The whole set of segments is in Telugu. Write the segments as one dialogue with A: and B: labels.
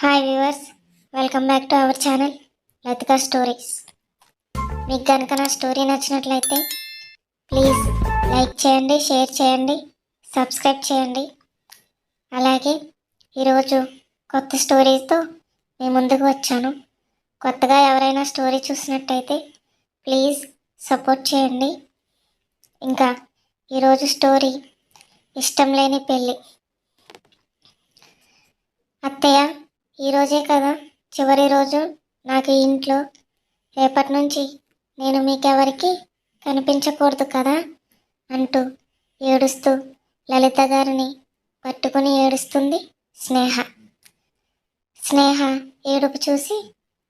A: Hi viewers welcome back to our channel Latika stories మీకు కనుక నా స్టోరీ నచ్చినట్లయితే ప్లీజ్ లైక్ చేయండి షేర్ చేయండి సబ్స్క్రైబ్ చేయండి. అలాగే ఈరోజు కొత్త స్టోరీతో మీ ముందుకు వచ్చాను. కొత్తగా ఎవరైనా స్టోరీ చూసినట్టయితే ప్లీజ్ సపోర్ట్ చేయండి. ఇంకా ఈరోజు స్టోరీ ఇష్టం లేని పెళ్ళి. అత్తయ్య ఈరోజే కదా చివరి రోజు నాకు ఇంట్లో. రేపటి నుంచి నేను మీకెవరికి కనిపించకూడదు కదా అంటూ ఏడుస్తూ లలిత గారిని పట్టుకుని ఏడుస్తుంది స్నేహ. స్నేహ ఏడుపు చూసి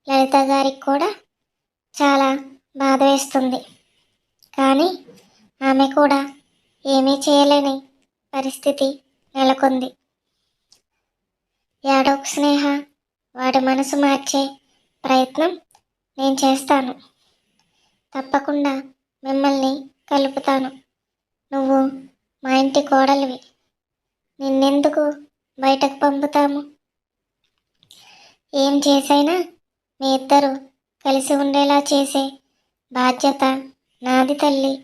A: లలిత గారికి కూడా చాలా బాధ వేస్తుంది. కానీ ఆమె కూడా ఏమీ చేయలేని పరిస్థితి నెలకొంది. ఏడోకు స్నేహ వాడి మనసు మార్చే ప్రయత్నం నేను చేస్తాను. తప్పకుండా మిమ్మల్ని కలుపుతాను. నువ్వు మా ఇంటి కోడలివి. నిన్నెందుకు బయటకు పంపుతాము? ఏం చేసైనా మీ ఇద్దరు కలిసి ఉండేలా చేసే బాధ్యత నాది తల్లి.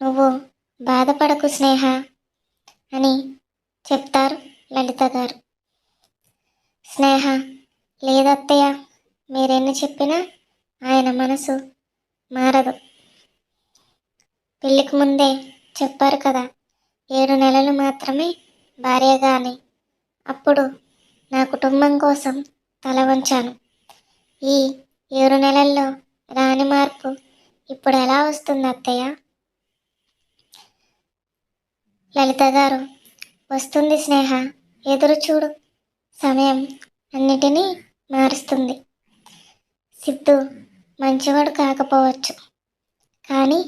A: నువ్వు బాధపడకు స్నేహ అని చెప్తారు లలిత గారు. స్నేహ లేదత్తయ్య మీరెన్ని చెప్పినా ఆయన మనసు మారదు. పెళ్ళికి ముందే చెప్పారు కదా ఏడు నెలలు మాత్రమే భార్యగా అని అప్పుడు నా కుటుంబం కోసం తల వంచాను. ఈ ఏడు నెలల్లో రాని మార్పు ఇప్పుడు ఎలా వస్తుంది అత్తయ్య? లలిత గారు వస్తుంది స్నేహ ఎదురు చూడు. సమయం అన్నిటినీ మారుస్తుంది. సిద్ధు మంచివాడు కాకపోవచ్చు. కానీ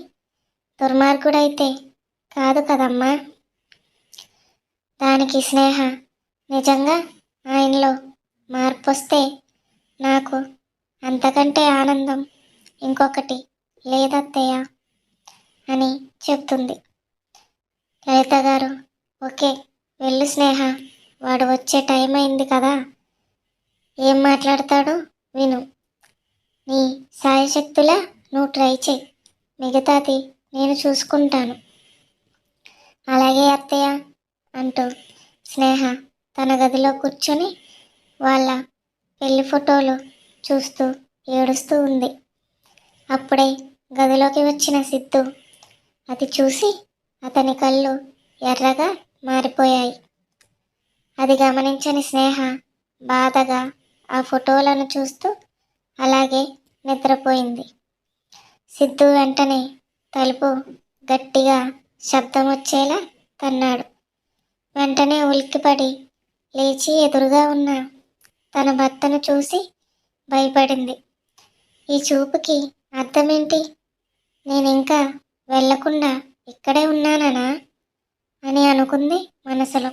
A: దుర్మార్గుడైతే కాదు కదమ్మా. దానికి స్నేహ నిజంగా ఆయనలో మార్పు వస్తే నాకు అంతకంటే ఆనందం ఇంకొకటి లేదత్తయ్య అని చెప్తుంది. లలిత గారు ఓకే వెళ్ళు స్నేహ. వాడు వచ్చే టైం అయింది కదా. ఏం మాట్లాడతాడో విను. నీ సాయశక్తులా నువ్వు ట్రై చేయి. మిగతాది నేను చూసుకుంటాను. అలాగే అత్తయ్య అంటూ స్నేహ తన గదిలో కూర్చొని వాళ్ళ పెళ్ళి ఫోటోలు చూస్తూ ఏడుస్తూ ఉంది. అప్పుడే గదిలోకి వచ్చిన సిద్ధు అది చూసి అతని కళ్ళు ఎర్రగా మారిపోయాయి. అది గమనించని స్నేహ బాధగా ఆ ఫోటోలను చూస్తూ అలాగే నిద్రపోయింది. సిద్ధు వెంటనే తలుపు గట్టిగా శబ్దం వచ్చేలా తన్నాడు. వెంటనే ఉలిక్కిపడి లేచి ఎదురుగా ఉన్న తన భర్తను చూసి భయపడింది. ఈ చూపుకి అర్థమేంటి? నేను ఇంకా వెళ్ళకుండా ఇక్కడే ఉన్నానా అని అనుకుంది మనసులో.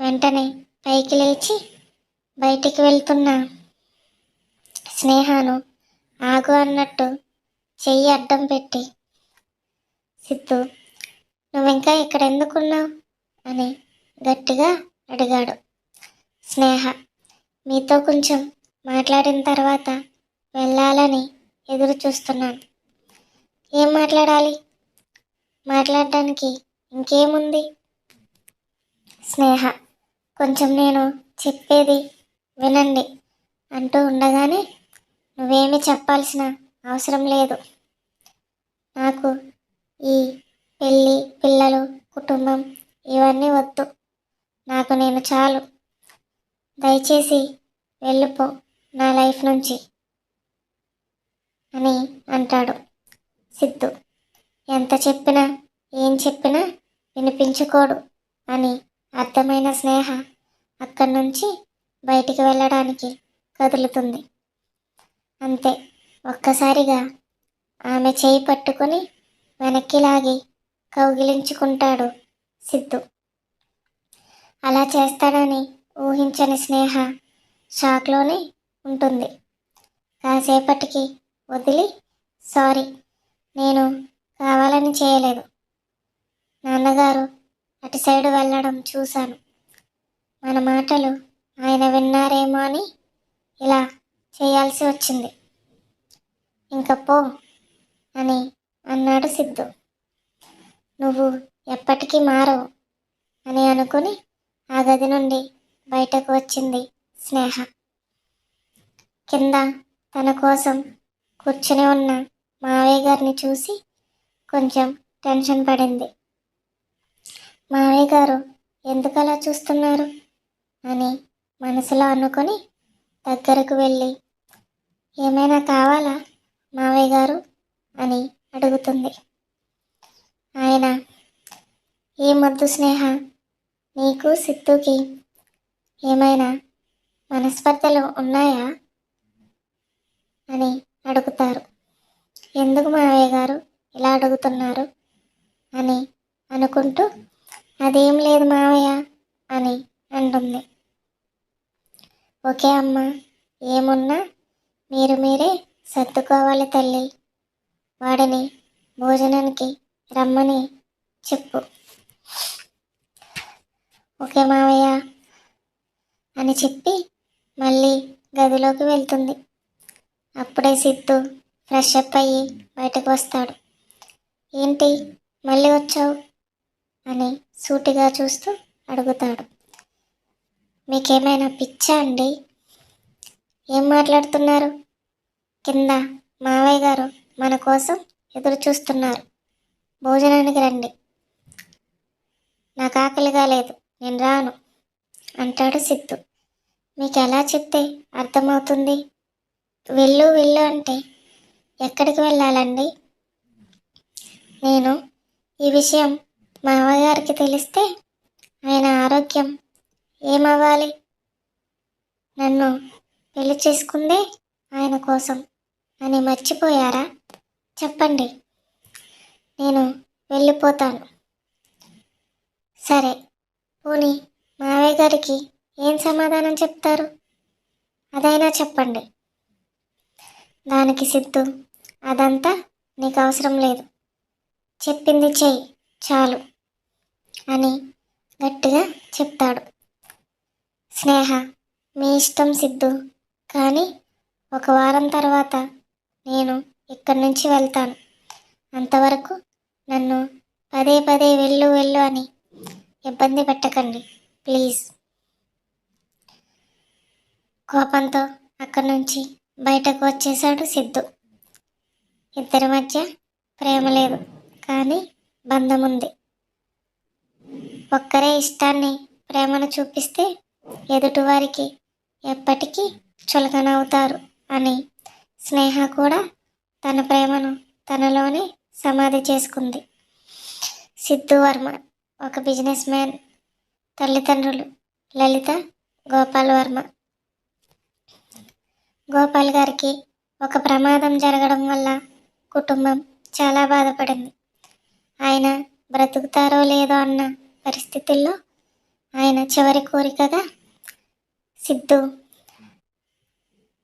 A: వెంటనే పైకి లేచి బయటికి వెళ్తున్న. స్నేహాను ఆగు అన్నట్టు చెయ్యి అడ్డం పెట్టి సిద్ధు నువ్వింకా ఇక్కడ ఎందుకున్నావు అని గట్టిగా అడిగాడు. స్నేహ మీతో కొంచెం మాట్లాడిన తర్వాత వెళ్ళాలని ఎదురు చూస్తున్నాను. ఏం మాట్లాడాలి? మాట్లాడడానికి ఇంకేముంది? స్నేహ కొంచెం నేను చెప్పేది వినండి అంటూ ఉండగానే నువ్వేమి చెప్పాల్సిన అవసరం లేదు. నాకు ఈ పెళ్ళి పిల్లలు కుటుంబం ఇవన్నీ వద్దు. నాకు నేను చాలు. దయచేసి వెళ్ళిపో నా లైఫ్ నుంచి అని అంటాడు సిద్ధు. ఎంత చెప్పినా ఏం చెప్పినా వినిపించుకోడు అని అర్థమైన స్నేహ అక్కడి నుంచి బయటికి వెళ్ళడానికి కదులుతుంది. అంతే ఒక్కసారిగా ఆమె చేయి పట్టుకుని వెనక్కి లాగి కౌగిలించుకుంటాడు సిద్ధు. అలా చేస్తాడని ఊహించని స్నేహ షాక్లోనే ఉంటుంది. కాసేపటికి వదిలి సారీ నేను కావాలని చేయలేదు. నాన్నగారు అటు సైడు వెళ్ళడం చూశాను. మన మాటలు ఆయన విన్నారేమో అని ఇలా చేయాల్సి వచ్చింది. ఇంక పో అని అన్నాడు సిద్ధు. నువ్వు ఎప్పటికీ మారవు అని అనుకుని ఆ గది నుండి బయటకు వచ్చింది స్నేహ. కింద తన కోసం కూర్చుని ఉన్న మావయ్య గారిని చూసి కొంచెం టెన్షన్ పడింది. మావయ్య గారు ఎందుకలా చూస్తున్నారు? అని మనసులో అనుకొని దగ్గరకు వెళ్ళి ఏమైనా కావాలా మావయ్య గారు? అని అడుగుతుంది. ఆయన ఏమొద్దు స్నేహ నీకు సిద్ధుకి ఏమైనా మనస్పర్ధలు ఉన్నాయా? అని అడుగుతారు. ఎందుకు మావయ్య గారు ఇలా అడుగుతున్నారు? అని అనుకుంటూ అదేం లేదు మావయ్య అని అంటుంది. ఓకే అమ్మ. ఏమున్నా మీరు మీరే సర్దుకోవాలి తల్లి. వాడిని భోజనానికి రమ్మని చెప్పు. ఓకే మావయ్య అని చెప్పి మళ్ళీ గదిలోకి వెళ్తుంది. అప్పుడే సిద్ధు ఫ్రెష్ అప్ అయ్యి బయటకు వస్తాడు. ఏంటి? మళ్ళీ వచ్చావు? అని సూటిగా చూస్తూ అడుగుతాడు. మీకేమైనా పిచ్చా అండి? ఏం మాట్లాడుతున్నారు? కింద మావయ్య గారు మన కోసం ఎదురు చూస్తున్నారు. భోజనానికి రండి. నాకు ఆకలిగా లేదు. నేను రాను అంటాడు సిద్ధు. మీకు ఎలా చెప్తే అర్థమవుతుంది? వెళ్ళు వెళ్ళు అంటే ఎక్కడికి వెళ్ళాలండి? నేను ఈ విషయం మా తెలిస్తే ఆయన ఆరోగ్యం ఏమవ్వాలి? నన్ను పెళ్ళి చేసుకుందే ఆయన కోసం. అని మర్చిపోయారా? చెప్పండి. నేను వెళ్ళిపోతాను. సరే. పోనీ మావయ్య గారికి ఏం సమాధానం చెప్తారు? అదైనా చెప్పండి. దానికి సిద్ధు. అదంతా నీకు అవసరం లేదు. చెప్పింది చెయ్యి. చాలు. అని గట్టిగా చెప్తాడు. స్నేహ మీ ఇష్టం సిద్ధు. కానీ ఒక వారం తర్వాత నేను ఇక్కడి నుంచి వెళ్తాను. అంతవరకు నన్ను పదే పదే వెళ్ళు వెళ్ళు అని ఇబ్బంది పెట్టకండి ప్లీజ్. కోపంతో అక్కడి నుంచి బయటకు వచ్చేశాడు సిద్ధు. ఇద్దరి మధ్య ప్రేమ లేదు కానీ బంధం ఉంది. ఒక్కరే ఇష్టాన్ని ప్రేమను చూపిస్తే ఎదుటివారికి ఎప్పటికీ చులకనవుతారు అని స్నేహ కూడా తన ప్రేమను తనలోనే సమాధి చేసుకుంది. సిద్ధు వర్మ ఒక బిజినెస్ మ్యాన్ తల్లిదండ్రులు లలిత గోపాల్ వర్మ. గోపాల్ గారికి ఒక ప్రమాదం జరగడం వల్ల కుటుంబం చాలా బాధపడింది. ఆయన బ్రతుకుతారో లేదో అన్న పరిస్థితుల్లో ఆయన చివరి కోరికగా సిద్ధు.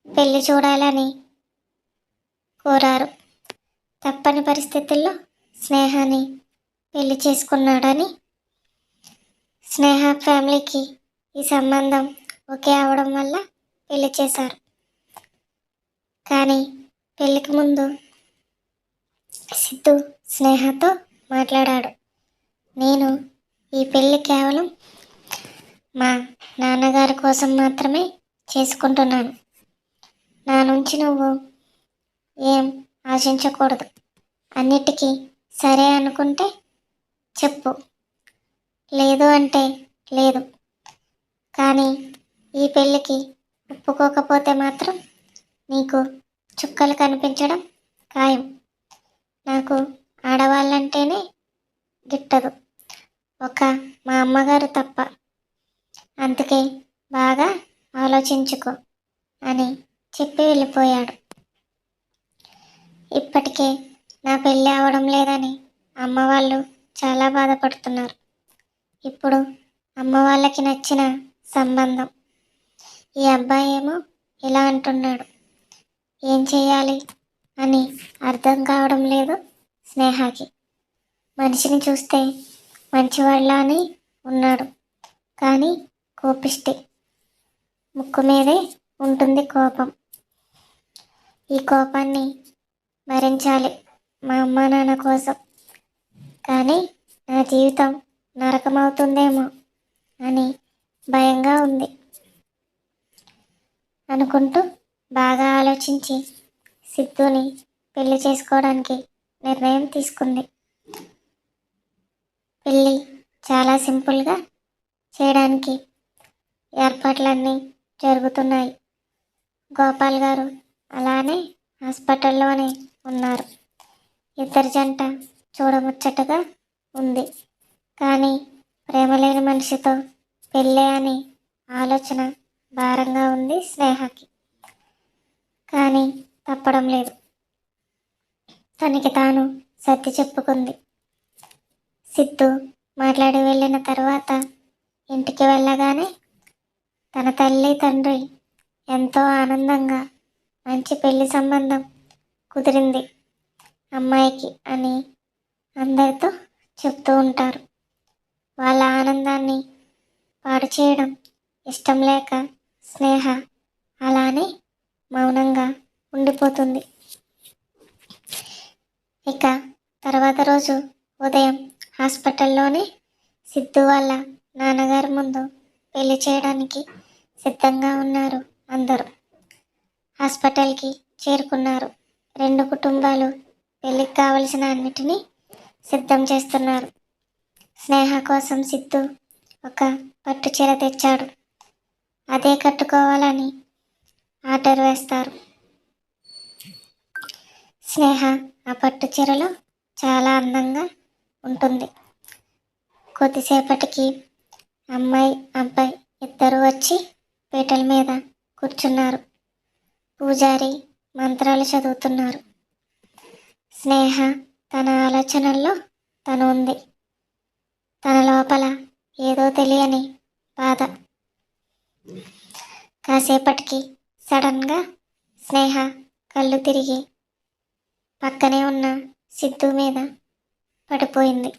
A: పెళ్ళి చూడాలని కోరారు. తప్పని పరిస్థితుల్లో స్నేహాన్ని పెళ్ళి చేసుకున్నాడని స్నేహ ఫ్యామిలీకి ఈ సంబంధం ఒకే అవడం వల్ల పెళ్ళి చేశారు. కానీ పెళ్ళికి ముందు సిద్ధు స్నేహతో మాట్లాడాడు. నేను ఈ పెళ్ళి కేవలం మా నాన్నగారి కోసం మాత్రమే చేసుకుంటున్నాను. నా నుంచి నువ్వు ఏం ఆశించకూడదు. అన్నిటికీ సరే అనుకుంటే చెప్పు. లేదు అంటే లేదు. కానీ ఈ పెళ్ళికి ఒప్పుకోకపోతే మాత్రం నీకు చుక్కలు కనిపించడం ఖాయం. నాకు ఆడవాళ్ళంటేనే గిట్టదు. ఒక మా అమ్మగారు తప్ప అందుకే బాగా ఆలోచించుకో అని చెప్పి వెళ్ళిపోయాడు. ఇప్పటికే నా పెళ్ళి అవడం లేదని అమ్మ వాళ్ళు చాలా బాధపడుతున్నారు. ఇప్పుడు అమ్మ వాళ్ళకి నచ్చిన సంబంధం. ఈ అబ్బాయి ఏమో ఇలా అంటున్నాడు. ఏం చేయాలి అని అర్థం కావడం లేదు స్నేహకి. మనిషిని చూస్తే మంచివాళ్ళ అని ఉన్నాడు. కానీ కోపిష్టి ముక్కు మీదే ఉంటుంది కోపం. ఈ కోపాన్ని భరించాలి మా అమ్మ నాన్న కోసం. కానీ నా జీవితం నరకమవుతుందేమో అని భయంగా ఉంది. అనుకుంటూ బాగా ఆలోచించి సిద్ధుని పెళ్ళి చేసుకోవడానికి నిర్ణయం తీసుకుంది. పెళ్ళి చాలా సింపుల్గా చేయడానికి ఏర్పాట్లన్నీ జరుగుతున్నాయి. గోపాల్ గారు అలానే హాస్పిటల్లోనే ఉన్నారు. ఇద్దరు జంట చూడముచ్చటగా ఉంది. కానీ ప్రేమలేని మనిషితో పెళ్ళే అని ఆలోచన భారంగా ఉంది స్నేహకి. కానీ తప్పడం లేదు. తనకి తాను సర్ది చెప్పుకుంది. సిద్ధు మాట్లాడి వెళ్ళిన తర్వాత ఇంటికి వెళ్ళగానే తన తల్లి తండ్రి ఎంతో ఆనందంగా మంచి పెళ్ళి సంబంధం కుదిరింది అమ్మాయికి అని అందరితో చెప్తూ ఉంటారు. వాళ్ళ ఆనందాన్ని పాడు చేయడం ఇష్టం లేక స్నేహ అలానే మౌనంగా ఉండిపోతుంది. ఇక తర్వాత రోజు ఉదయం హాస్పిటల్లోనే సిద్ధు వాళ్ళ నాన్నగారి ముందు పెళ్ళి చేయడానికి సిద్ధంగా ఉన్నారు అందరూ. హాస్పిటల్కి చేరుకున్నారు. రెండు కుటుంబాలు పెళ్ళికి కావలసిన అన్నిటినీ సిద్ధం చేస్తున్నారు. స్నేహ కోసం సిద్ధు ఒక పట్టు చీర తెచ్చాడు. అదే కట్టుకోవాలని ఆర్డర్ వేస్తారు. స్నేహ ఆ పట్టు చీరలో చాలా అందంగా ఉంటుంది. కొద్దిసేపటికి అమ్మాయి అబ్బాయి ఇద్దరు వచ్చి పీటల మీద కూర్చున్నారు. పూజారి మంత్రాలు చదువుతున్నారు. స్నేహ తన ఆలోచనల్లో తను ఉంది. తన లోపల ఏదో తెలియని బాధ. కాసేపటికి సడన్గా స్నేహ కళ్ళు తిరిగి పక్కనే ఉన్న సిద్ధు మీద పడిపోయింది.